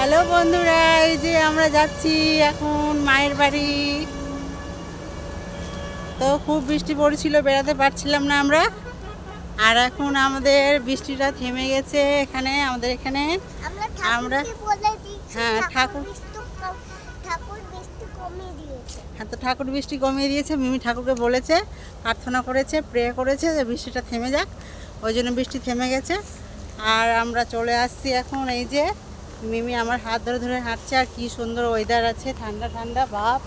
Hello বন্ধুরা এই যে আমরা যাচ্ছি এখন মায়ের বাড়ি। তো খুব বৃষ্টি পড়ছিল বেড়াতে পারছিলাম না আমরা। আর এখন আমাদের বৃষ্টিটা থেমে গেছে এখানে আমাদের এখানে। আমরা হ্যাঁ, ঠাকুর- হ্যাঁ তো ঠাকুর বৃষ্টি কমিয়ে দিয়েছে মিমি ঠাকুরকে বলেছে প্রার্থনা করেছে প্রে করেছে যে বৃষ্টিটা থেমে যাক ওই জন্য বৃষ্টি থেমে গেছে। আর আমরা চলে আসছি এখন এই যে মিমি আমার হাত ধরে ধরে হাঁটছে আর কি সুন্দর ওয়েদার আছে, ঠান্ডা ঠান্ডা ভাব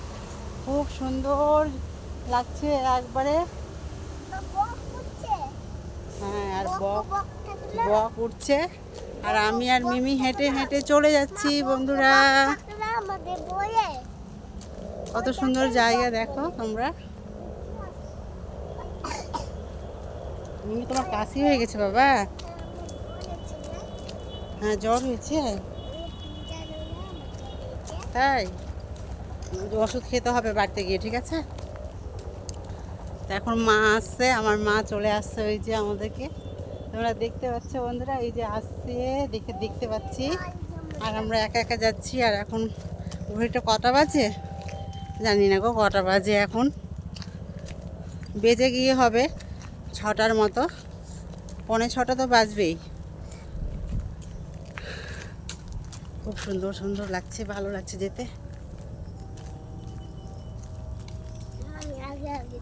খুব সুন্দর লাগছে একবারে। হ্যাঁ আর বক বক উঠছে। আর আমি আর মিমি হেঁটে হেঁটে চলে যাচ্ছি, বন্ধুরা। কত সুন্দর জায়গা দেখো তোমরা। মিমি, তোমার কাশি হয়ে গেছে, বাবা? হ্যাঁ জ্বর হয়েছে? তাই? ওষুধ খেতে হবে বাড়িতে গিয়ে, ঠিক আছে? তা এখন মা আসছে, আমার মা চলে আসছে ওই যে আমাদেরকে। তোমরা দেখতে পাচ্ছ বন্ধুরা, এই যে আসছে, দেখে, দেখতে পাচ্ছি। আর আমরা একা একা যাচ্ছি, আর এখন ঘড়িটা কটা বাজে? জানি না গো, কটা বাজে এখন। বেজে গিয়ে হবে ছটার মতো। পৌনে ছটা তো বাজবেই। খুব সুন্দর সুন্দর লাগছে, ভালো লাগছে যেতে।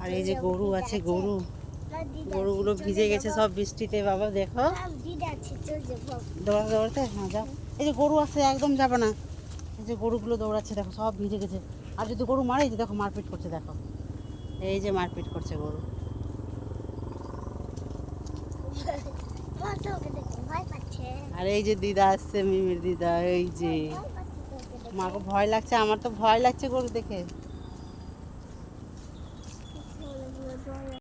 আর এই যে গরু আছে, গরু। গরুগুলো ভিজে গেছে, সব বৃষ্টিতে, বাবা, দেখো। দৌড়াতে দৌড়াতে? হ্যাঁ যাও। এই যে গরু আছে, একদম যাবে না। এই যে গরুগুলো দৌড়াচ্ছে, দেখো, সব ভিজে গেছে। আর যদি গরু মারে যে দেখো, মারপিট করছে, দেখো। এই যে মারপিট করছে গরু। আর এই যে দিদা আসছে, মিমির দিদা, এই যে। মাকে ভয় লাগছে, আমার তো ভয় লাগছে গরু দেখে।